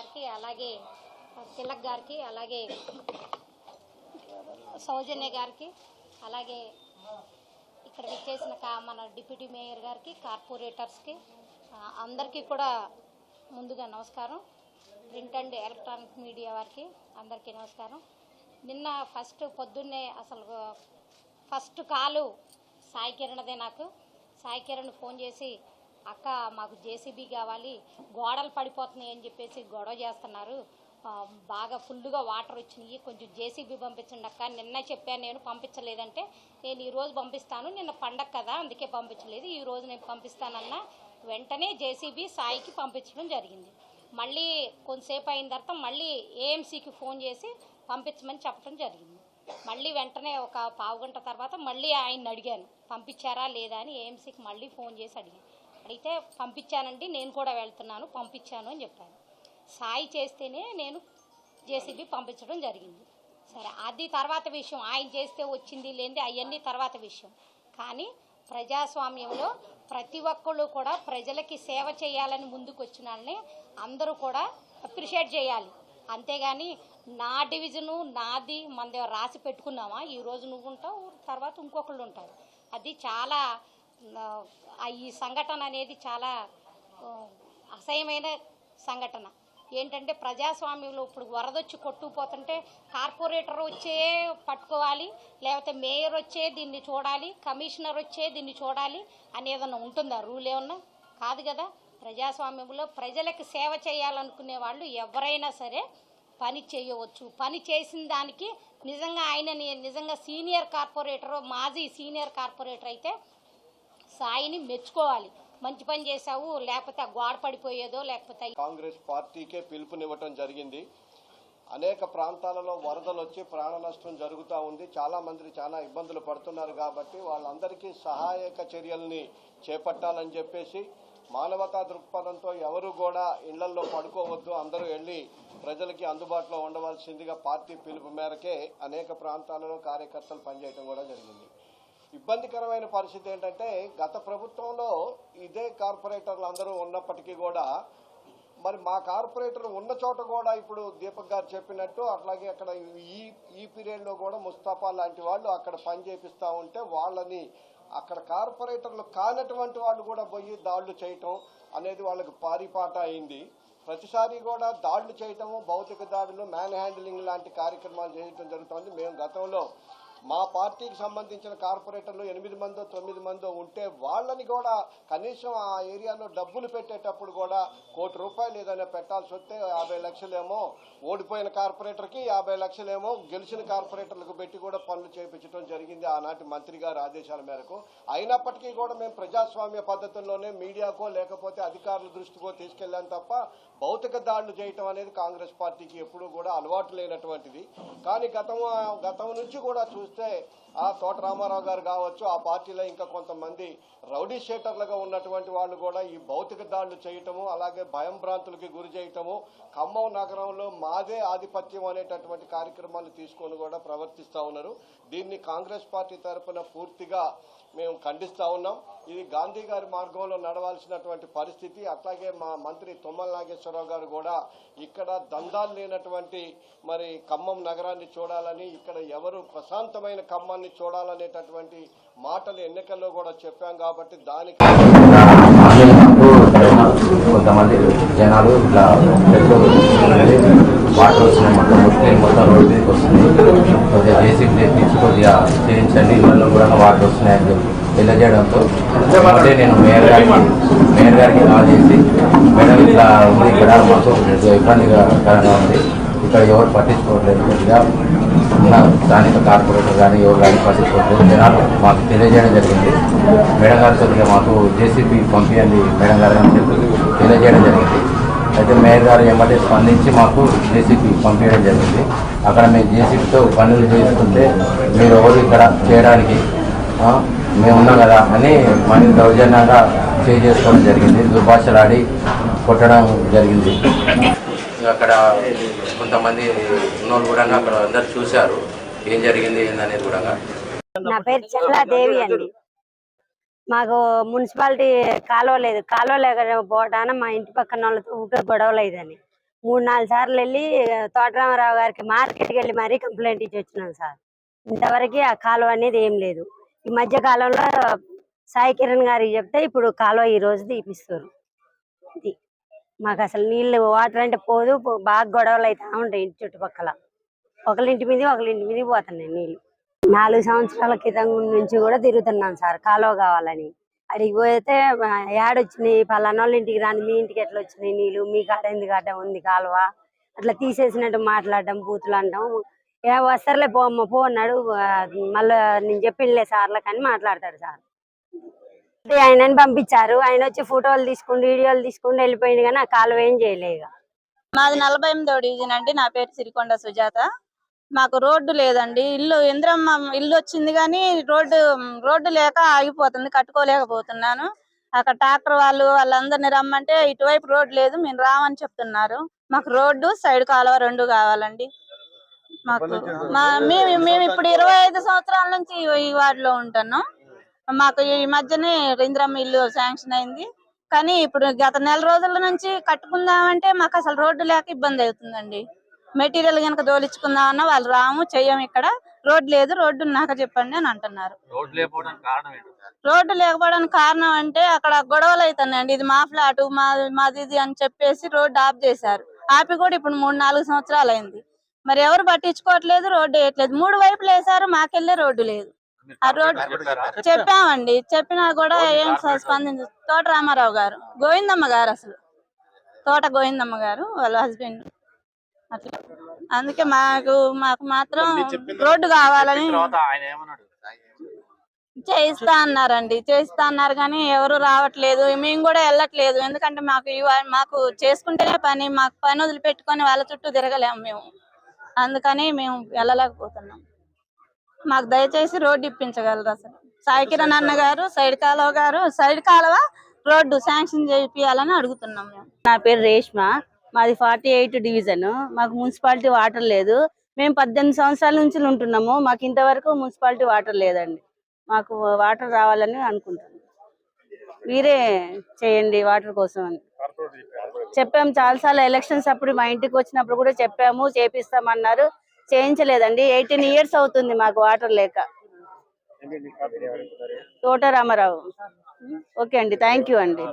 గారికి అలాగే తిలక్ గారికి అలాగే సౌజన్య గారికి అలాగే ఇక్కడ విచ్చేసిన కా మన డిప్యూటీ మేయర్ గారికి కార్పొరేటర్స్కి అందరికీ కూడా ముందుగా నమస్కారం. ప్రింట్ అండ్ ఎలక్ట్రానిక్ మీడియా వారికి అందరికీ నమస్కారం. నిన్న ఫస్ట్ పొద్దున్నే అసలు ఫస్ట్ కాలు సాయికిరణదే నాకు. సాయి కిరణ్ ఫోన్ చేసి అక్క మాకు జేసీబీ కావాలి గోడలు పడిపోతున్నాయి అని చెప్పేసి గొడవ చేస్తున్నారు. బాగా ఫుల్గా వాటర్ వచ్చినాయి. కొంచెం జేసీబీ పంపించండి అక్క. నిన్న చెప్పాను నేను పంపించలేదంటే నేను ఈ రోజు పంపిస్తాను. నిన్న పండగ కదా అందుకే పంపించలేదు. ఈ రోజు నేను పంపిస్తానన్న వెంటనే జేసీబీ సాయికి పంపించడం జరిగింది. మళ్ళీ కొంతసేపు అయిన తర్వాత మళ్ళీ ఏఎంసీకి ఫోన్ చేసి పంపించమని చెప్పడం జరిగింది. మళ్ళీ వెంటనే ఒక పావు గంట తర్వాత మళ్ళీ ఆయన్ని అడిగాను పంపించారా లేదా అని ఏఎంసీకి మళ్ళీ ఫోన్ చేసి అడిగాను. అడిగితే పంపించానండి నేను కూడా వెళ్తున్నాను పంపించాను అని చెప్పాను సాయి చేస్తేనే నేను జేసీబీ పంపించడం జరిగింది. సరే అది తర్వాత విషయం. ఆయన చేస్తే వచ్చింది లేనిది అవన్నీ తర్వాత విషయం. కానీ ప్రజాస్వామ్యంలో ప్రతి ఒక్కళ్ళు కూడా ప్రజలకి సేవ చేయాలని ముందుకు వచ్చిన వాళ్ళని అందరూ కూడా అప్రిషియేట్ చేయాలి. అంతేగాని నా డివిజను నాది మన దగ్గర రాసి పెట్టుకున్నామా? ఈ రోజు నువ్వు ఉంటావు తర్వాత ఇంకొకళ్ళు ఉంటారు. అది చాలా ఈ సంఘటన అనేది చాలా అసహ్యమైన సంఘటన. ఏంటంటే ప్రజాస్వామ్యంలో ఇప్పుడు వరదొచ్చి కొట్టుకుపోతుంటే కార్పొరేటర్ వచ్చే పట్టుకోవాలి లేకపోతే మేయర్ వచ్చే దీన్ని చూడాలి కమిషనర్ వచ్చే దీన్ని చూడాలి అనేదన్నా ఉంటుందా? రూల్ ఏమన్నా? కాదు కదా. ప్రజాస్వామ్యంలో ప్రజలకు సేవ చేయాలనుకునే వాళ్ళు ఎవరైనా సరే పని చేయవచ్చు. పని చేసిన దానికి నిజంగా ఆయన నిజంగా సీనియర్ కార్పొరేటర్ మాజీ సీనియర్ కార్పొరేటర్ అయితే సాయిని మెచ్చుకోవాలి. మంచి పని చేశావు లేకపోతే గోడ పడిపోయేదో లేకపోతే కాంగ్రెస్ పార్టీకే పిలుపునివ్వటం జరిగింది. అనేక ప్రాంతాలలో వరదలు వచ్చి ప్రాణ నష్టం జరుగుతూ ఉంది. చాలా మంది చాలా ఇబ్బందులు పడుతున్నారు కాబట్టి వాళ్ళందరికీ సహాయక చర్యల్ని చేపట్టాలని చెప్పేసి మానవతా దృక్పథంతో ఎవరు కూడా ఇళ్ళలో పడుకోవద్దు. అందరూ వెళ్ళి ప్రజలకి అందుబాటులో ఉండవలసిందిగా పార్టీ పిలుపు మేరకే అనేక ప్రాంతాలలో కార్యకర్తలు పనిచేయడం కూడా జరిగింది. ఇబ్బందికరమైన పరిస్థితి ఏంటంటే గత ప్రభుత్వంలో ఇదే కార్పొరేటర్లు అందరూ ఉన్నప్పటికీ కూడా మరి మా కార్పొరేటర్ ఉన్న చోట కూడా ఇప్పుడు దీపక్ గారు చెప్పినట్టు అట్లాగే అక్కడ ఈ ఈ పీరియడ్లో కూడా ముస్తాఫా లాంటి వాళ్ళు అక్కడ పని చేపిస్తూ ఉంటే వాళ్ళని అక్కడ కార్పొరేటర్లు కానటువంటి వాళ్ళు కూడా పోయి దాడులు చేయటం అనేది వాళ్ళకి పారిపాట అయింది. ప్రతిసారి కూడా దాడులు చేయటము భౌతిక దాడులు మ్యాన్ హ్యాండిలింగ్ లాంటి కార్యక్రమాలు చేయటం జరుగుతుంది. మేము గతంలో మా పార్టీకి సంబంధించిన కార్పొరేటర్లు ఎనిమిది మందో తొమ్మిది మందో ఉంటే వాళ్ళని కూడా కనీసం ఆ ఏరియాలో డబ్బులు పెట్టేటప్పుడు కూడా కోటి రూపాయలు ఏదైనా పెట్టాల్సి వస్తే యాభై లక్షలేమో ఓడిపోయిన కార్పొరేటర్కి యాభై లక్షలేమో గెలిచిన కార్పొరేటర్లకు పెట్టి కూడా పనులు చేయించడం జరిగింది ఆనాటి మంత్రి గారి ఆదేశాల మేరకు. అయినప్పటికీ కూడా మేము ప్రజాస్వామ్య పద్ధతుల్లోనే మీడియాకో లేకపోతే అధికారుల దృష్టికో తీసుకెళ్ళాం తప్ప భౌతిక దాడులు చేయటం అనేది కాంగ్రెస్ పార్టీకి ఎప్పుడూ కూడా అలవాటు లేనటువంటిది. కానీ గతం గతం నుంచి కూడా చూస్తే ఆ తోట రామారావు గారు కావచ్చు ఆ పార్టీలో ఇంకా కొంతమంది రౌడీ షేటర్లుగా ఉన్నటువంటి వాళ్ళు కూడా ఈ భౌతిక దాడులు చేయటము అలాగే భయం భ్రాంతులకి గురి చేయటము ఖమ్మం నగరంలో మాదే ఆధిపత్యం అనేటటువంటి కార్యక్రమాలు తీసుకొని కూడా ప్రవర్తిస్తూ ఉన్నారు. దీన్ని కాంగ్రెస్ పార్టీ తరఫున పూర్తిగా మేము ఖండిస్తా ఉన్నాం. ఇది గాంధీ గారి మార్గంలో నడవాల్సినటువంటి పరిస్థితి అట్లాగే మా మంత్రి తుమ్మల నాగేశ్వరరావు గారు కూడా ఇక్కడ దందాలు లేనటువంటి మరి ఖమ్మం నగరాన్ని చూడాలని ఇక్కడ ఎవరు ప్రశాంతమైన ఖమ్మాన్ని చూడాలనేటటువంటి మాటలు ఎన్నికల్లో కూడా చెప్పాం కాబట్టి దానికి కొంతమంది జనాలు ఇట్లా పెట్రోల్ వాటర్ వస్తున్నాయి మొత్తం ముస్లిం మొత్తం రోడ్డు మీదకి వస్తుంది కొద్దిగా బేసిక్ తెప్పించి కొద్దిగా చేయించండి ఇళ్ళలో కూడా వాటర్ వస్తున్నాయని చెప్పి. తెలియజేయడంతో అంటే నేను మేయర్ గారికి మేయర్ గారికి కాల్ చేసి మేడం ఇట్లా ఉంది ఇక్కడ మాకు కొద్దిగా ఇబ్బందికరంగా ఉంది. ఇక్కడ ఎవరు పట్టించుకోవట్లేదు. కొద్దిగా ఉన్న స్థానిక కార్పొరేటర్ కానీ ఎవరు కానీ పట్టించుకోవట్లేదు. జనాలు మాకు తెలియజేయడం జరిగింది. మేడం గారు కొద్దిగా మాకు జేసీబీ పంపించండి మేడం గారు అని చెప్పి తెలియజేయడం జరిగింది. అయితే మేయర్ గారు ఎమ్మటే స్పందించి మాకు జేసీబీ పంపించడం జరిగింది. అక్కడ మేము జేసీబీతో పనులు చేస్తుంటే మీరు ఎవరు ఇక్కడ చేయడానికి మేము ఉన్నాం కదా అని మన దౌర్జన్యంగా చేసుకోవడం జరిగింది. దుర్భాషలాడి కొట్టడం జరిగింది. అక్కడ కొంతమంది ఉన్నోళ్ళు కూడా అక్కడ అందరు చూశారు. ఏం జరిగింది ఏందనేది కూడా. నా పేరు చల్లాదేవి అండి. మాకు మున్సిపాలిటీ కాలువ లేదు. కాలువ లేక పోవటాన మా ఇంటి పక్కన వాళ్ళతో ఊరికే గొడవలు అయ్యిందని మూడు నాలుగు సార్లు వెళ్ళి తోటరామారావు గారికి మార్కెట్కి వెళ్ళి మరీ కంప్లైంట్ ఇచ్చి వచ్చినాం సార్. ఇంతవరకు ఆ కాలువ అనేది ఏం లేదు. ఈ మధ్య కాలంలో సాయి కిరణ్ గారు చెప్తే ఇప్పుడు కాలువ ఈ రోజు తీపిస్తారు. ఇది మాకు అసలు నీళ్ళు వాటర్ అంటే పోదు బాగా గొడవలు అవుతా ఉంటాయి ఇంటి చుట్టుపక్కల. ఒకరింటి మీద ఒకరింటి మీద పోతున్నాయి నీళ్ళు. నాలుగు సంవత్సరాల క్రితం నుంచి కూడా తిరుగుతున్నాం సార్ కాలువ కావాలని. అడిగి పోతే ఏడొచ్చినాయి పలానా వాళ్ళ ఇంటికి రాని మీ ఇంటికి ఎట్లా వచ్చినాయి నీళ్ళు మీ కాడ ఎందుకు అట్ట ఉంది కాలువ? అట్లా తీసేసినట్టు మాట్లాడడం బూతులు అంటాం. ఏ వస్తారులే పో అమ్మ పో అన్నాడు ఆ, మళ్ళా నేను చెప్పిండలే సార్లకు అని మాట్లాడతాడు సార్. ఆయనని పంపించారు. ఆయన వచ్చి ఫోటోలు తీసుకుంటూ వీడియోలు తీసుకుంటూ వెళ్ళిపోయింది కానీ ఆ కాలువ ఏం చేయలేదు ఇక. మాది నలభై ఎనిమిదో డివిజన్ అండి. నా పేరు సిరికొండ సుజాత. మాకు రోడ్డు లేదండి. ఇల్లు ఇంద్రమ్మ ఇల్లు వచ్చింది కానీ రోడ్డు రోడ్డు లేక ఆగిపోతుంది కట్టుకోలేకపోతున్నాను. అక్కడ ట్రాక్టర్ వాళ్ళు వాళ్ళందరిని రమ్మంటే ఇటువైపు రోడ్డు లేదు మేము రామని చెప్తున్నారు. మాకు రోడ్డు సైడ్ కాలువ రెండు కావాలండి. మాకు మా మేము మేము ఇప్పుడు ఇరవై ఐదు సంవత్సరాల నుంచి ఈ- వార్డులో ఉంటున్నాం. మాకు ఈ మధ్యనే ఇంద్రమ్మ ఇల్లు శాంక్షన్ అయింది. కానీ ఇప్పుడు గత నెల రోజుల నుంచి కట్టుకుందామంటే మాకు అసలు రోడ్డు లేక ఇబ్బంది అవుతుందండి. మెటీరియల్ కనుక దోలించుకుందామన్నా వాళ్ళు రాము చెయ్యం ఇక్కడ. రోడ్డు లేదు రోడ్డు ఉన్నాక చెప్పండి అని అంటున్నారు. రోడ్డు లేకపోవడానికి కారణం అంటే అక్కడ గొడవలు అవుతున్నాయండి. ఇది మా ఫ్లాట్ మా మాది ఇది అని చెప్పేసి రోడ్డు ఆఫ్ చేశారు. ఆపి కూడా ఇప్పుడు మూడు నాలుగు సంవత్సరాలు అయింది. మరి ఎవరు పట్టించుకోవట్లేదు రోడ్డు వేయట్లేదు. మూడు వైపులు వేశారు మాకెళ్ళే రోడ్డు లేదు. ఆ రోడ్డు? చెప్పామండి. చెప్పినా కూడా ఏం స్పందించ తోట రామారావు గారు. గోవిందమ్మ గారు అసలు. తోట గోవిందమ్మ గారు వాళ్ళ హస్బెండ్. అట్లా. అందుకే మాకు మాకు మాత్రం రోడ్డు కావాలని చేయిస్తా అన్నారండి. చేయిస్తా అన్నారు కానీ ఎవరు రావట్లేదు. మేము కూడా వెళ్ళట్లేదు. ఎందుకంటే మాకు మాకు చేసుకుంటేనే పని మాకు పని వదిలిపెట్టుకొని వాళ్ళ చుట్టూ తిరగలేము మేము. అందుకని మేము వెళ్ళలేకపోతున్నాం మాకు దయచేసి రోడ్డు ఇప్పించగలరు అసలు సాయి కిరణ్ అన్న గారు సైడ్ కాలువ గారు సైడ్ కాలువ రోడ్డు శాంక్షన్ చేయించాలని అడుగుతున్నాం మేము. నా పేరు రేష్మ. మాది ఫార్టీ ఎయిట్ డివిజన్. మాకు మున్సిపాలిటీ వాటర్ లేదు. మేము పద్దెనిమిది సంవత్సరాల నుంచి ఉంటున్నాము. మాకు ఇంతవరకు మున్సిపాలిటీ వాటర్ లేదండి. మాకు వాటర్ రావాలని అనుకుంటున్నాం. మీరే చేయండి వాటర్ కోసం అని. చెప్పాము చాలాసార్లు ఎలక్షన్స్ అప్పుడు మా ఇంటికి వచ్చినప్పుడు కూడా చెప్పాము చేపిస్తామన్నారు. చేయించలేదండి. ఎయిటీన్ ఇయర్స్ అవుతుంది మాకు వాటర్ లేక. తోట రామారావు. ఓకే అండి. థ్యాంక్ యూ అండి.